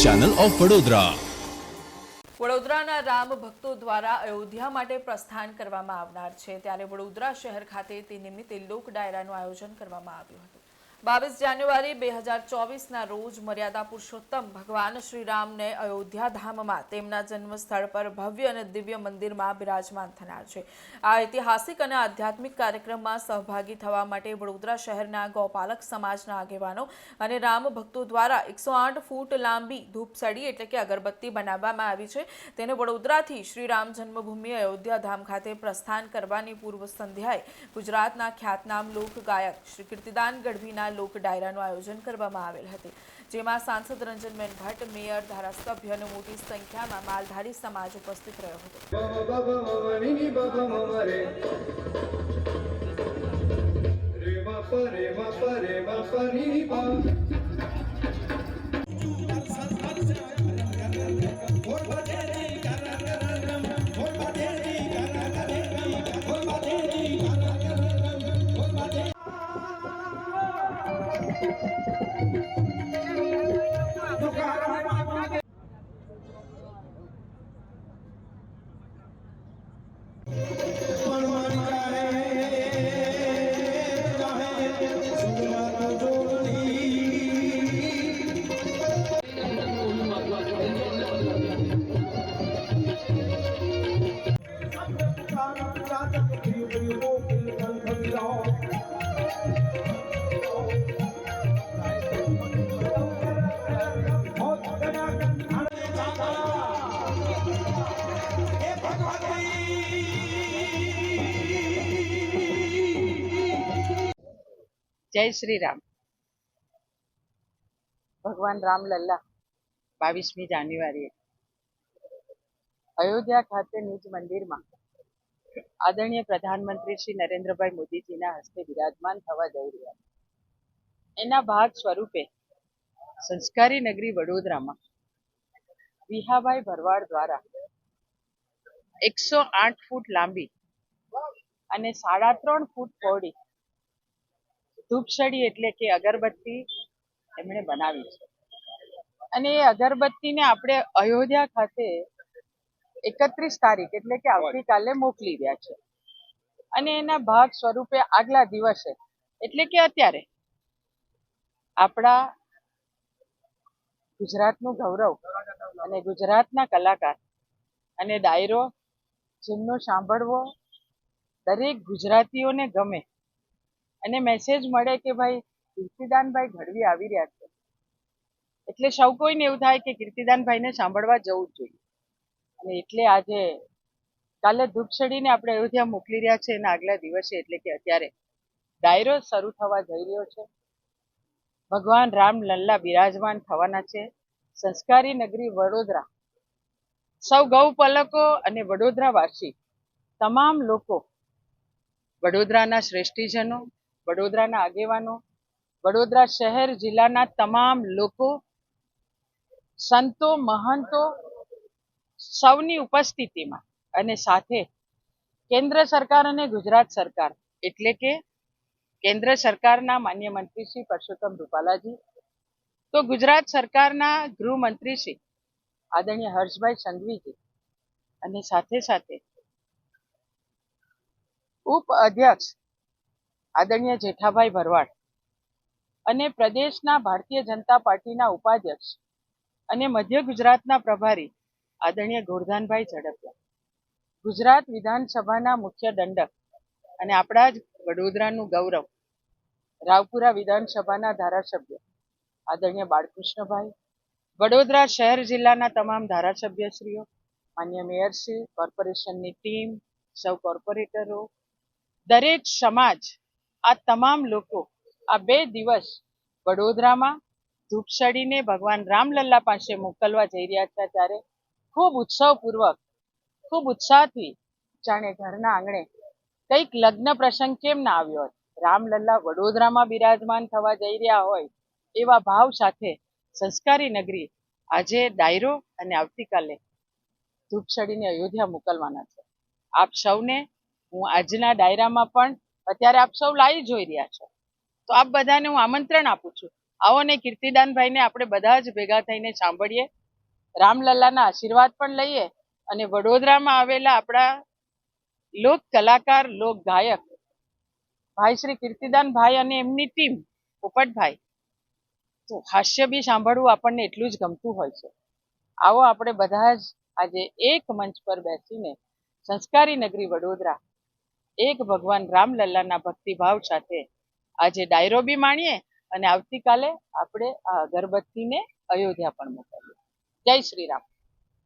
channel of Vadodara. વડોદરાના રામ ભક્તો દ્વારા અયોધ્યા માટે પ્રસ્થાન કરવામાં આવનાર છે. ત્યારે વડોદરા શહેર ખાતે તે નિમિત્તે લોક ડાયરાનું આયોજન કરવામાં આવ્યું હતું. બાવીસ જાન્યુઆરી બે હજાર ચોવીસના રોજ મર્યાદા પુરુષોત્તમ ભગવાન શ્રીરામને અયોધ્યા ધામમાં તેમના જન્મ સ્થળ પર ભવ્ય અને દિવ્ય મંદિરમાં બિરાજમાન થનાર છે. આ ઐતિહાસિક અને આધ્યાત્મિક કાર્યક્રમમાં સહભાગી થવા માટે વડોદરા શહેરના ગૌપાલક સમાજના આગેવાનો અને રામ ભક્તો દ્વારા એકસો આઠ ફૂટ લાંબી ધૂપસડી એટલે કે અગરબત્તી બનાવવામાં આવી છે. તેને વડોદરાથી શ્રીરામ જન્મભૂમિ અયોધ્યા ધામ ખાતે પ્રસ્થાન કરવાની પૂર્વ સંધ્યાએ ગુજરાતના ખ્યાતનામ લોક ગાયક શ્રી કીર્તિદાન ગઢવીના લોક ડાયરાનું આયોજન કરવામાં આવેલ હતી જેમાં સાંસદ રંજનબેન ભટ્ટ મેયર ધારાસભ્ય અને મોટી સંખ્યામાં માલધારી સમાજ ઉપસ્થિત રહ્યો હતો જય શ્રી રામ ભગવાન રામલલ્લા બાવીસમી જાન્યુઆરીએ અયોધ્યા ખાતે નિજ મંદિરમાં આદરણીય પ્રધાનમંત્રી શ્રી નરેન્દ્રભાઈ મોદીજીના હસ્તે બિરાજમાન થવા જઈ રહ્યા છે. એના ભાગ સ્વરૂપે સંસ્કારી નગરી વડોદરામાં વિહાભાઈ ભરવાડ દ્વારા એકસો આઠ ફૂટ લાંબી અને સાડા ત્રણ ફૂટ પહોળી ધૂપસડી એટલે કે અગરબત્તી એમણે બનાવી છે. અને એ અગરબત્તીને આપણે અયોધ્યા ખાતે એકત્રીસ તારીખ એટલે કે આવતીકાલે મોકલી રહ્યા છે. અને એના ભાગ સ્વરૂપે આગલા દિવસે એટલે કે અત્યારે આપણા ગુજરાતનું ગૌરવ અને ગુજરાતના કલાકાર અને ડાયરો જેમનો સાંભળવો દરેક ગુજરાતીઓને ગમે અને મેસેજ મળે કે ભાઈ કીર્તિદાનભાઈ ઘડવી આવી રહ્યા છે. એટલે સૌ કોઈને એવું થાય કે કીર્તિદાનભાઈને સાંભળવા જવું જ જોઈએ. અને એટલે આજે કાલે ધૂપસડીને આપણે અયોધ્યા મોકલી રહ્યા છે એના આગલા દિવસે, એટલે કે અત્યારે ડાયરો શરૂ થવા જઈ રહ્યો છે. ભગવાન રામ લલ્લા બિરાજમાન થવાના છે. સંસ્કારી નગરી વડોદરા. સૌ ગૌપલકો અને વડોદરાવાસી. તમામ લોકો વડોદરાના શ્રેષ્ઠીજનો, વડોદરાના આગેવાનો, વડોદરા શહેર જિલ્લાના તમામ લોકો, સંતો, મહંતો સૌની ઉપસ્થિતિમાં અને સાથે કેન્દ્ર સરકાર અને ગુજરાત સરકાર, એટલે કે કેન્દ્ર સરકારના માન્ય મંત્રી શ્રી પરસોત્તમ રૂપાલાજી, તો ગુજરાત સરકારના ગૃહમંત્રી શ્રી આદરણીય હર્ષભાઈ સંઘવીજી અને સાથે સાથે ઉપ અધ્યક્ષ આદરણીય જેઠાભાઈ ભરવાડ અને પ્રદેશના ભારતીય જનતા પાર્ટીના ઉપાધ્યક્ષ અને મધ્ય ગુજરાતના પ્રભારી આદરણીય ગોરધાનભાઈ ઝડપિયા. ગુજરાત વિધાનસભાના મુખ્ય દંડક અને આપણા જ વડોદરાનું ગૌરવ રાવપુરા વિધાનસભાના ધારાસભ્ય આદરણીય બાળકૃષ્ણભાઈ, વડોદરા શહેર જિલ્લાના તમામ ધારાસભ્યશ્રીઓ, માન્ય મેયરશ્રી કોર્પોરેશનની ટીમ, સૌ કોર્પોરેટરો, દરેક સમાજ, આ તમામ લોકો આ બે દિવસ વડોદરામાં ધૂપસળીને ભગવાન રામલલ્લા પાસે મોકલવા જઈ રહ્યા છે ત્યારે ખૂબ ઉત્સવપૂર્વક, ખૂબ ઉત્સાહથી જાણે ઘરના આંગણે કંઈક લગ્ન પ્રસંગ કેમ ના આવ્યો હોય. રામલલ્લા વડોદરામાં બિરાજમાન થવા જઈ રહ્યા હોય એવા ભાવ સાથે સંસ્કારી નગરી આજે ડાયરો અને આવતીકાલે ધૂપસળીને અયોધ્યા મોકલવાના છે. આપ સૌને હું આજના ડાયરામાં પણ અત્યારે આપ સૌ લાઈવ જોઈ રહ્યા છો. તો આપ બધાને હું આમંત્રણ આપું છું. આવો ને કીર્તિદાનભાઈને આપણે બધા જ ભેગા થઈને સાંભળીએ. રામલલ્લાના આશીર્વાદ પણ લઈએ અને વડોદરામાં આવેલા આપણા લોક કલાકાર, લોક ગાયક ભાઈ શ્રી કીર્તિદાન ભાઈ અને એમની ટીમ, પોપટભાઈ, તો હાસ્ય બી સાંભળવું આપણને એટલું જ ગમતું હોય છે. આવો આપણે બધા જ આજે એક મંચ પર બેસીને સંસ્કારી નગરી વડોદરા, એક ભગવાન રામલલ્લાના ભક્તિભાવ સાથે આજે ડાયરો બી માણીએ અને આવતીકાલે આપણે આ અગરબત્તીને અયોધ્યા પણ મોકલીએ જય શ્રી રામ.